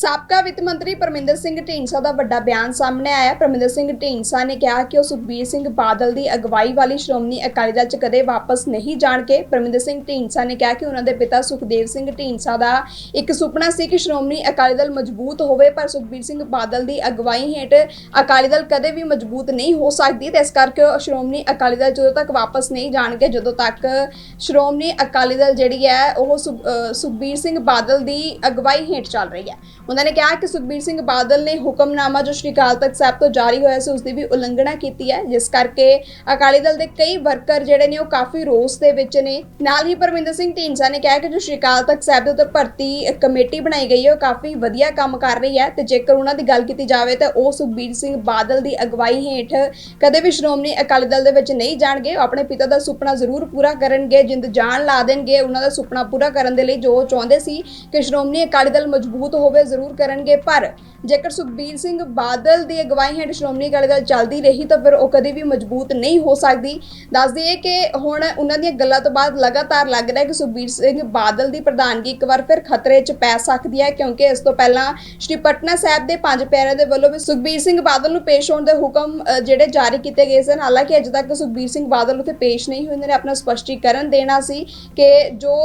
ਸਾਬਕਾ ਵਿੱਤ ਮੰਤਰੀ ਪਰਮਿੰਦਰ ਸਿੰਘ ਢੀਂਡਸਾ ਦਾ ਵੱਡਾ ਬਿਆਨ ਸਾਹਮਣੇ ਆਇਆ। ਪਰਮਿੰਦਰ ਸਿੰਘ ਢੀਂਡਸਾ ਨੇ ਕਿਹਾ ਕਿ ਉਹ ਸੁਖਬੀਰ ਸਿੰਘ ਬਾਦਲ ਦੀ ਅਗਵਾਈ ਵਾਲੀ ਸ਼੍ਰੋਮਣੀ ਅਕਾਲੀ ਦਲ 'ਚ ਕਦੇ ਵਾਪਸ ਨਹੀਂ ਜਾਣਗੇ। ਪਰਮਿੰਦਰ ਸਿੰਘ ਢੀਂਡਸਾ ਨੇ ਕਿਹਾ ਕਿ ਉਹਨਾਂ ਦੇ ਪਿਤਾ ਸੁਖਦੇਵ ਸਿੰਘ ਢੀਂਡਸਾ ਦਾ ਇੱਕ ਸੁਪਨਾ ਸੀ ਕਿ ਸ਼੍ਰੋਮਣੀ ਅਕਾਲੀ ਦਲ ਮਜ਼ਬੂਤ ਹੋਵੇ, ਪਰ ਸੁਖਬੀਰ ਸਿੰਘ ਬਾਦਲ ਦੀ ਅਗਵਾਈ ਹੇਠ ਅਕਾਲੀ ਦਲ ਕਦੇ ਵੀ ਮਜ਼ਬੂਤ ਨਹੀਂ ਹੋ ਸਕਦੀ ਤੇ ਇਸ ਕਰਕੇ ਉਹ ਸ਼੍ਰੋਮਣੀ ਅਕਾਲੀ ਦਲ ਜਦੋਂ ਤੱਕ ਵਾਪਸ ਨਹੀਂ ਜਾਣਗੇ, ਜਦੋਂ ਤੱਕ ਸ਼੍ਰੋਮਣੀ ਅਕਾਲੀ ਦਲ ਜਿਹੜੀ ਹੈ, ਉਹ ਸੁਖਬੀਰ ਸਿੰਘ ਬਾਦਲ ਦੀ ਅਗਵਾਈ ਹੇਠ ਚੱਲ ਰਹੀ ਹੈ। ਉਹਨਾਂ ਨੇ ਕਿਹਾ ਕਿ ਸੁਖਬੀਰ ਸਿੰਘ ਬਾਦਲ ਨੇ ਹੁਕਮਨਾਮਾ ਜੋ ਸ਼੍ਰੀ ਅਕਾਲ ਤਖਤ ਸਾਹਿਬ ਤੋਂ ਜਾਰੀ ਹੋਇਆ ਸੀ ਉਸ ਦੀ ਵੀ ਉਲੰਘਣਾ ਕੀਤੀ ਹੈ, ਜਿਸ ਕਰਕੇ ਅਕਾਲੀ ਦਲ ਦੇ ਕਈ ਵਰਕਰ ਜਿਹੜੇ ਨੇ ਉਹ ਕਾਫੀ ਰੋਸ ਦੇ ਵਿੱਚ ਨੇ। ਨਾਲ ਹੀ ਪਰਮਿੰਦਰ ਸਿੰਘ ਢੀਂਡਸਾ ਨੇ ਕਿਹਾ ਕਿ ਜੋ ਸ਼੍ਰੀ ਅਕਾਲ ਤਖਤ ਸਾਹਿਬ ਦੇ ਉੱਤੇ ਭਰਤੀ ਕਮੇਟੀ ਬਣਾਈ ਗਈ ਹੈ, ਉਹ ਕਾਫੀ ਵਧੀਆ ਕੰਮ ਕਰ ਰਹੀ ਹੈ ਤੇ ਜੇਕਰ ਉਹਨਾਂ ਦੀ ਗੱਲ ਕੀਤੀ ਜਾਵੇ ਤਾਂ ਉਹ ਸੁਖਬੀਰ ਸਿੰਘ ਬਾਦਲ ਦੀ ਅਗਵਾਈ ਹੇਠ ਕਦੇ ਵੀ ਸ਼੍ਰੋਮਣੀ ਅਕਾਲੀ ਦਲ ਦੇ ਵਿੱਚ ਨਹੀਂ ਜਾਣਗੇ। ਉਹ ਆਪਣੇ ਪਿਤਾ ਦਾ ਸੁਪਨਾ ਜ਼ਰੂਰ ਪੂਰਾ ਕਰਨਗੇ, ਜਿੰਦ ਜਾਨ ਲਾ ਦੇਣਗੇ, ਉਹਨਾਂ ਦਾ ਸੁਪਨਾ ਪੂਰਾ ਕਰਨ ਦੇ ਲਈ ਜੋ ਉਹ ਚਾਹੁੰਦੇ ਸੀ ਕਿ ਸ਼੍ਰੋਮਣੀ ਅਕਾਲੀ ਦਲ ਮਜ਼ਬੂਤ ਹੋਵੇ ਜ਼ਰੂਰ ਕਰਨਗੇ, ਪਰ ਜੇਕਰ ਸੁਖਬੀਰ ਸਿੰਘ ਬਾਦਲ ਦੀ ਅਗਵਾਈ ਹੇਠ ਸ਼੍ਰੋਮਣੀ ਅਕਾਲੀ ਦਲ ਚੱਲਦੀ ਰਹੀ ਤਾਂ ਫਿਰ ਉਹ ਕਦੇ ਵੀ ਮਜ਼ਬੂਤ ਨਹੀਂ ਹੋ ਸਕਦੀ। ਦੱਸ ਦਈਏ ਕਿ ਹੁਣ ਉਹਨਾਂ ਦੀਆਂ ਗੱਲਾਂ ਤੋਂ ਬਾਅਦ ਲਗਾਤਾਰ ਲੱਗ ਰਿਹਾ ਕਿ ਸੁਖਬੀਰ ਸਿੰਘ ਬਾਦਲ ਦੀ ਪ੍ਰਧਾਨਗੀ ਇੱਕ ਵਾਰ ਫਿਰ ਖਤਰੇ 'ਚ ਪੈ ਸਕਦੀ ਹੈ, ਕਿਉਂਕਿ ਇਸ ਤੋਂ ਪਹਿਲਾਂ ਸ਼੍ਰੀ ਪਟਨਾ ਸਾਹਿਬ ਦੇ ਪੰਜ ਪਿਆਰਿਆਂ ਦੇ ਵੱਲੋਂ ਵੀ ਸੁਖਬੀਰ ਸਿੰਘ ਬਾਦਲ ਨੂੰ ਪੇਸ਼ ਹੋਣ ਦੇ ਹੁਕਮ ਜਿਹੜੇ ਜਾਰੀ ਕੀਤੇ ਗਏ ਸਨ। ਹਾਲਾਂਕਿ ਅਜੇ ਤੱਕ ਸੁਖਬੀਰ ਸਿੰਘ ਬਾਦਲ ਉੱਥੇ ਪੇਸ਼ ਨਹੀਂ ਹੋਏ, ਉਹਨਾਂ ਨੇ ਆਪਣਾ ਸਪਸ਼ਟੀਕਰਨ ਦੇਣਾ ਸੀ ਕਿ ਜੋ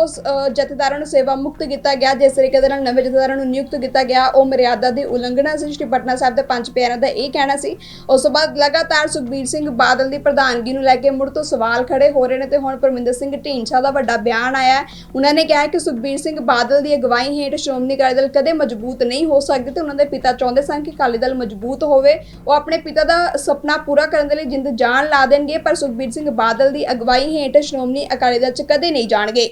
ਜਥੇਦਾਰਾਂ ਨੂੰ ਸੇਵਾ ਮੁਕਤ ਕੀਤਾ ਗਿਆ, ਜਿਸ ਤਰੀਕੇ ਦੇ ਨਾਲ ਨਵੇਂ ਜਥੇਦਾਰਾਂ ਨੂੰ ਨਿਯੁਕਤ ਕੀਤਾ ਗਿਆ। ਉਹ ਮਰਿਆਦਾ ਦੀ ਉਲੰਘਣਾ ਸੀ, ਸ਼੍ਰੀ ਪਟਨਾ ਸਾਹਿਬ ਦੇ ਪੰਜ ਪਿਆਰਿਆਂ ਦਾ ਇਹ ਕਹਿਣਾ ਸੀ। ਉਸ ਤੋਂ ਬਾਅਦ ਲਗਾਤਾਰ ਸੁਖਬੀਰ ਸਿੰਘ ਬਾਦਲ ਦੀ ਪ੍ਰਧਾਨਗੀ ਨੂੰ ਲੈ ਕੇ ਮੁੜ ਤੋਂ ਸਵਾਲ ਖੜੇ ਹੋ ਰਹੇ ਨੇ ਤੇ ਹੁਣ ਪਰਮਿੰਦਰ ਸਿੰਘ ਢੀਂਡਸਾ ਦਾ ਵੱਡਾ ਬਿਆਨ ਆਇਆ ਉਹਨਾਂ ਨੇ ਕਿਹਾ ਕਿ ਸੁਖਬੀਰ ਸਿੰਘ ਬਾਦਲ ਦੀ ਅਗਵਾਈ ਹੇਠ ਸ਼੍ਰੋਮਣੀ ਅਕਾਲੀ ਦਲ ਕਦੇ ਮਜ਼ਬੂਤ ਨਹੀਂ ਹੋ ਸਕਦੀ ਤੇ ਉਹਨਾਂ ਦੇ ਪਿਤਾ ਚਾਹੁੰਦੇ ਸਨ ਕਿ ਅਕਾਲੀ ਦਲ ਮਜ਼ਬੂਤ ਹੋਵੇ। ਉਹ ਆਪਣੇ ਪਿਤਾ ਦਾ ਸੁਪਨਾ ਪੂਰਾ ਕਰਨ ਦੇ ਲਈ ਜਿੰਦ ਜਾਨ ਲਾ ਦੇਣਗੇ, ਪਰ ਸੁਖਬੀਰ ਸਿੰਘ ਬਾਦਲ ਦੀ ਅਗਵਾਈ ਹੇਠ ਸ਼੍ਰੋਮਣੀ ਅਕਾਲੀ ਦਲ 'ਚ ਕਦੇ ਨਹੀਂ ਜਾਣਗੇ।